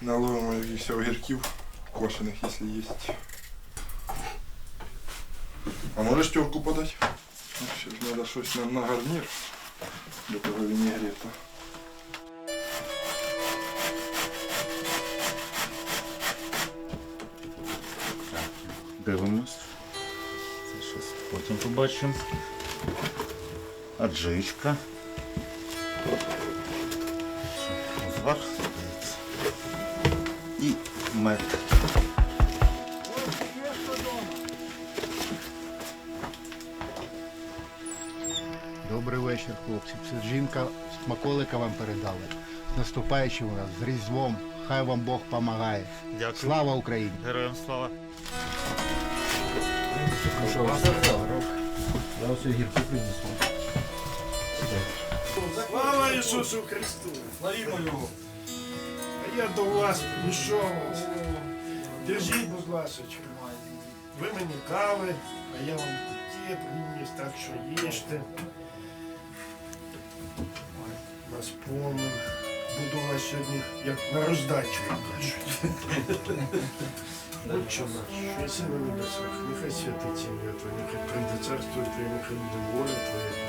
Наловимо якихось огірків, квашених, якщо є. А можеш терку подати? Ну, Ще ж треба щось на, на гарнір до того вінігрета. Дивимось. Це щось потім побачимо. Аджичка. Здається. І мед. Добрий вечір, хлопці. Це жінка смаколика вам передали. З наступаючим вас, з Різдвом. Хай вам Бог помагає. Дякую. Слава Україні! Героям слава. Я ось гірки принесу. Слава Ісусу Христу! Славімо Його! А я до вас прийшов. Держіть, будь ласка. Ви мені кави, а я вам куті приніс, так що їжте. Вас повним. Буду вас сьогодні як на роздачу, кажуть. Отче наш, що єси на небесах, нехай святиться ім'я Твоє, нехай прийде царство Твоє, нехай буде воля Твоя.